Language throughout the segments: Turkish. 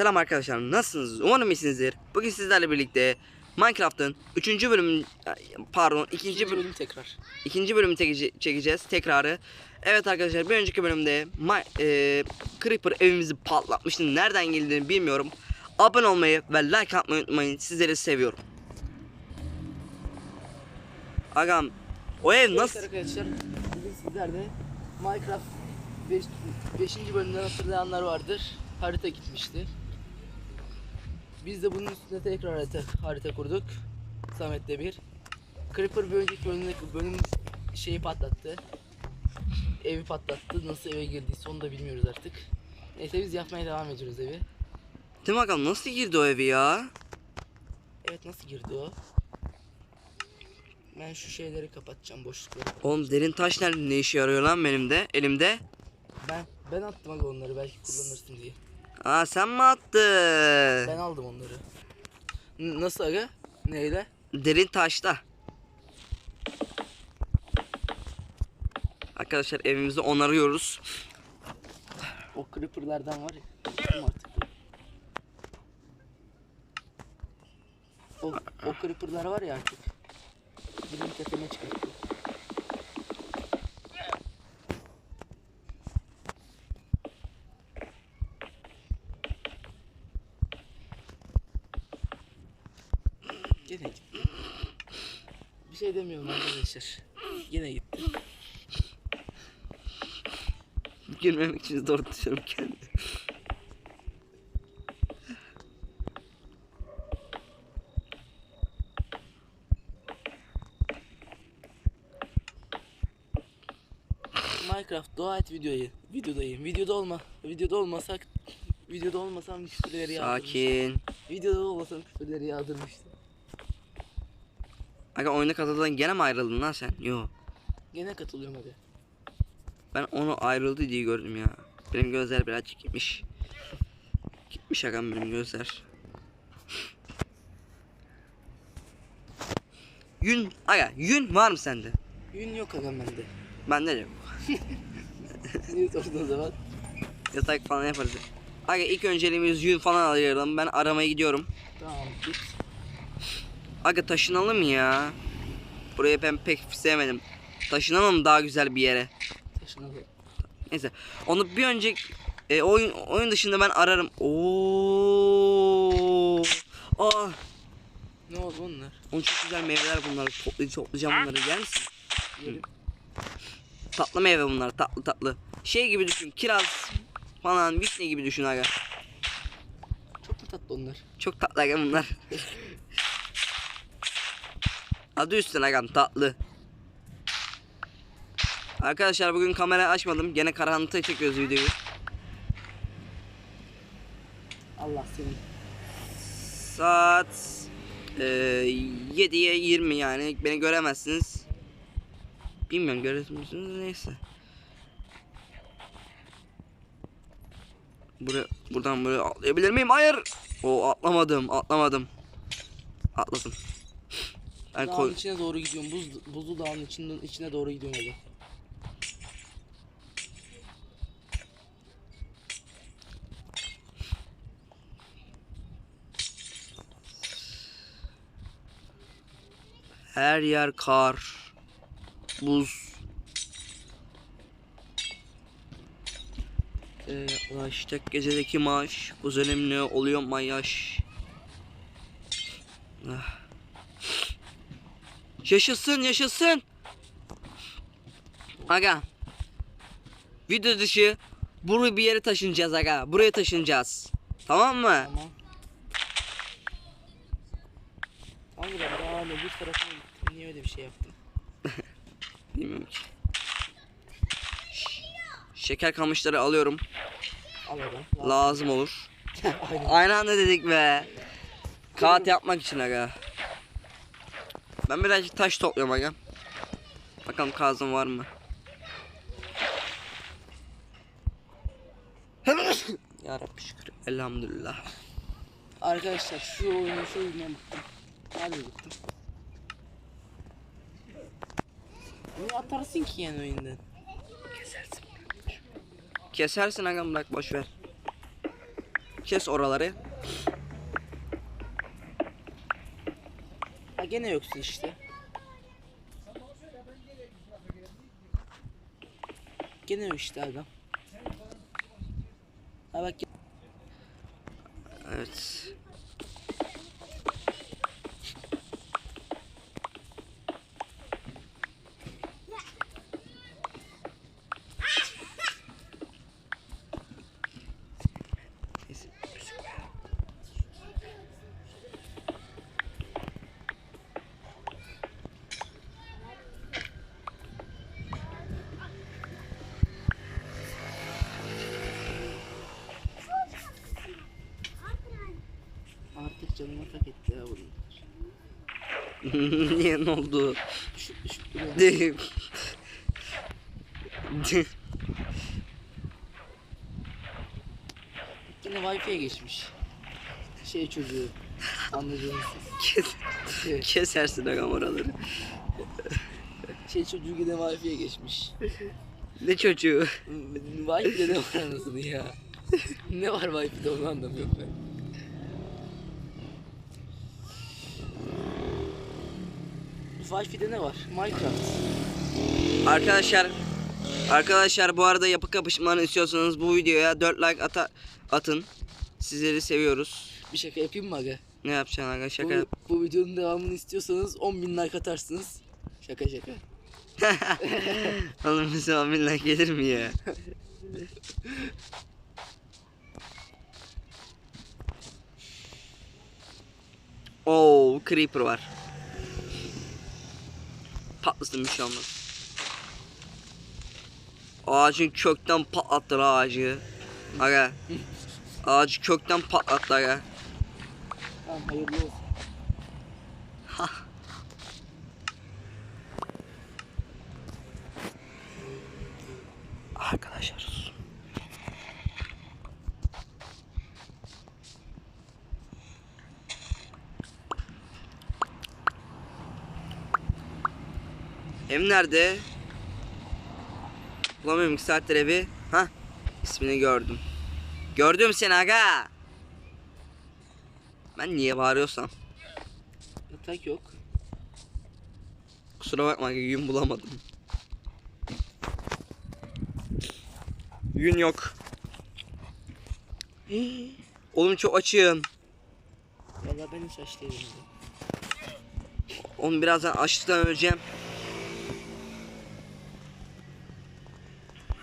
Selam arkadaşlar nasılsınız? Umarım iyisinizdir. Bugün sizlerle birlikte Minecraft'ın 3. bölüm pardon 2. İkinci bölüm tekrar. ikinci bölümü çekece- çekeceğiz tekrarı. Evet arkadaşlar bir önceki bölümde Ma- e, Creeper evimizi patlatmıştı. Nereden geldiğini bilmiyorum. Abone olmayı ve like atmayı unutmayın. Sizleri seviyorum. Agam o ev nasıl? Evet arkadaşlar bugün sizlerle Minecraft 5. Beş, 5. bölümden hatırlayanlar vardır. Harita gitmişti. Biz de bunun üstüne tekrar harita, harita kurduk. Samet'le bir. Creeper bir önceki bölümde bölüm şeyi patlattı. Evi patlattı. Nasıl eve girdiyse onu da bilmiyoruz artık. Neyse biz yapmaya devam ediyoruz evi. Mi agam nasıl girdi o evi ya? Evet nasıl girdi o? Ben şu şeyleri kapatacağım boşlukları. Oğlum derin taş nerede ne işe yarıyor lan benim de elimde? Ben ben attım aga onları belki kullanırsın diye. Aa sen mi attın? Ben aldım onları. N- nasıl aga? Neyle? Derin taşta. Arkadaşlar evimizi onarıyoruz. O creeperlardan var ya. artık. O, o creeperlar var ya artık. Bizim tepeme çıkarttı. Gene gitti. Bir şey demiyorum arkadaşlar. Gene gitti. Girmemek için zor tutuyorum kendimi. Minecraft dua et videoyu. Videodayım. Videoda olma. Videoda olmasak videoda olmasam küfürleri yağdırmıştım. Sakin. Videoda olmasam küfürleri yağdırmıştım. Aga oyuna katıldın gene mi ayrıldın lan sen? Yo. Gene katılıyorum hadi. Ben onu ayrıldı diye gördüm ya. Benim gözler birazcık gitmiş. Gitmiş agam benim gözler. Yün, aga yün var mı sende? Yün yok agam bende. Bende de yok. Niye sordun o zaman? Yatak falan yaparız. Aga ilk önceliğimiz yün falan alıyorum. Ben aramaya gidiyorum. Tamam git. Aga taşınalım ya. Burayı ben pek sevmedim. Taşınalım daha güzel bir yere. Taşınalı. Neyse. Onu bir önceki e, oyun oyun dışında ben ararım. Oo. Aa, Ne oldu onlar? onun çok güzel meyveler bunlar. Toplayacağım, toplayacağım bunları. Yer misin? Yerim. Tatlı meyve bunlar. Tatlı tatlı. Şey gibi düşün. Kiraz falan vişne gibi düşün aga. Çok mu tatlı onlar? Çok tatlı aga bunlar. Adı üstüne agam tatlı. Arkadaşlar bugün kamera açmadım. Gene karanlıkta çekiyoruz videoyu. Allah senin. Saat e, 7'ye 20 yani beni göremezsiniz. Bilmiyorum görür müsünüz neyse. Buraya, buradan buraya atlayabilir miyim? Hayır. O atlamadım atlamadım. Atladım. Dağın koy içine doğru gidiyorum. Buz, buzlu dağın içinden, içine doğru gidiyorum aga. her yer kar. Buz. Ee, ulaş tek gecedeki maaş. Buz önemli oluyor mayaş. Ah. Yaşasın yaşasın. Aga. Video dışı burayı bir yere taşınacağız aga. Buraya taşınacağız. Tamam mı? Tamam. Hangi ben dağın öbür tarafına gittim. Niye öyle bir şey yaptım? Bilmiyorum ki. Şeker kamışları alıyorum. Al aga. Lazım olur. Aynı anda dedik be. Kağıt yapmak için aga. Ben birazcık taş topluyorum aga. Bakalım kazım var mı? ya Rabbi şükür. Elhamdülillah. Arkadaşlar şu oyunu şu oyundan bıktım. Abi bıktım. Niye atarsın ki yani oyundan? Kesersin agam bırak boş ver. Kes oraları. Gene yoksun işte. Gene yok işte adam. Ha bak Evet. artık canıma tak etti ya bunu. Niye ne oldu? Yine Wi-Fi'ye geçmiş. Şey çocuğu. Anladığınız Kes, şey, kesersin agam oraları. şey çocuğu yine Wi-Fi'ye geçmiş. Ne çocuğu? Wi-Fi'de ne var anasını ya? ne var Wi-Fi'de onu anlamıyorum ben. Wi-Fi'de ne var? Minecraft. Arkadaşlar Arkadaşlar bu arada yapı kapışmanı istiyorsanız bu videoya 4 like ata, atın. Sizleri seviyoruz. Bir şaka yapayım mı aga? Ne yapacaksın aga şaka Bu, yap. bu videonun devamını istiyorsanız 10.000 like atarsınız. Şaka şaka. Oğlum bize 10 bin like gelir mi ya? Oo creeper var. Patlasın bir şey olmaz. Ağacın kökten patlattı la ağacı. Aga. Ağacı kökten patlattı aga. Tamam hayırlı olsun. Arkadaşlar Ev nerede? Bulamıyorum iki saattir evi. Ha? ismini gördüm. Gördüm seni aga. Ben niye bağırıyorsam. Yatak yok. Kusura bakma aga, yün bulamadım. Yün yok. Oğlum çok açım. Valla ben hiç aç değilim. aga. Oğlum birazdan açlıktan öleceğim.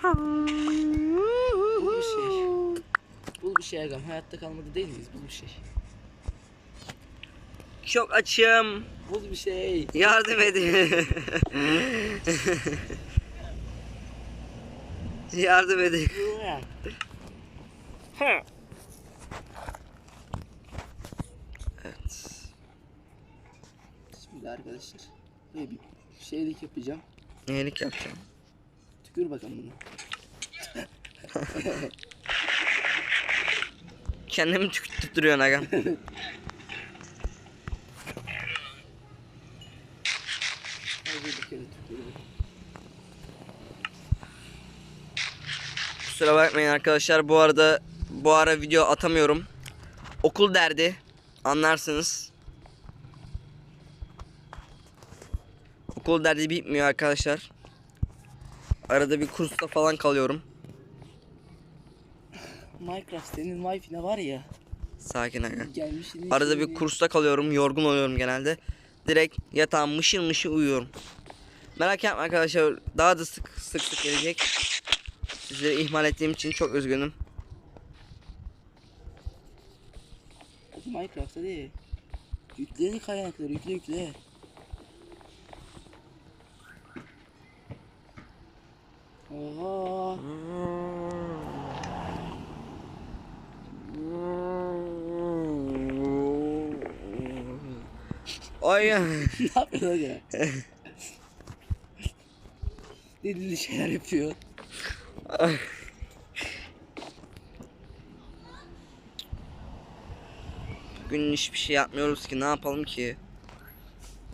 Bul bir şey. Bul bir şey agam. Hayatta kalmadı değil miyiz? Bul bir şey. Çok açım. Bul bir şey. Yardım edin. Yardım edin. Evet. Şimdi arkadaşlar. Böyle bir şeylik yapacağım. Nelik yapacağım. Tükür bakalım bunu. Kendimi tükürtüp duruyorsun agam. Kusura bakmayın arkadaşlar. Bu arada bu ara video atamıyorum. Okul derdi. Anlarsınız. Okul derdi bitmiyor arkadaşlar. Arada bir kursta falan kalıyorum. Minecraft senin Wi-Fi'ne var ya. Sakin aga. Gelmişsin. Arada bir kursta kalıyorum. Yorgun oluyorum genelde. Direkt yatağım mışıl mışıl uyuyorum. Merak etme arkadaşlar. Daha da sık sık sık gelecek. Sizleri ihmal ettiğim için çok üzgünüm. Hadi Minecraft hadi. Yükle kaynakları yükle yükle. Oha. Ay ne yapıyorsun ya? Deli şeyler yapıyor. Bugün hiçbir şey yapmıyoruz ki ne yapalım ki?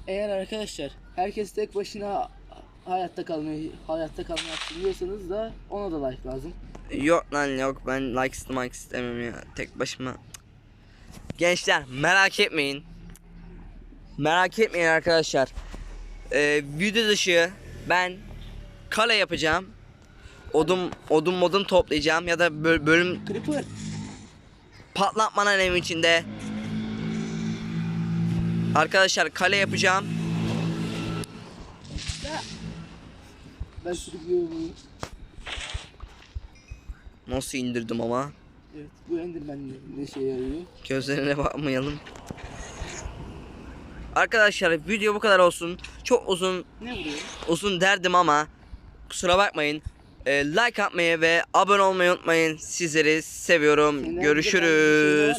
Eğer arkadaşlar herkes tek başına hayatta kalmayı hayatta kalmayı yaptırıyorsanız da ona da like lazım. Yok lan yok ben like istemek istemem ya tek başıma. Gençler merak etmeyin. Merak etmeyin arkadaşlar. Ee, video dışı ben kale yapacağım. Odun odun modun toplayacağım ya da böl- bölüm Creeper. patlatmanın evin içinde. Arkadaşlar kale yapacağım. Ben sürüklüyorum bunu. Nasıl indirdim ama. Evet bu Enderman ne şey yarıyor? Gözlerine bakmayalım. Arkadaşlar video bu kadar olsun. Çok uzun Ne uzun derdim ama kusura bakmayın. Ee, like atmayı ve abone olmayı unutmayın. Sizleri seviyorum. Şey Görüşürüz.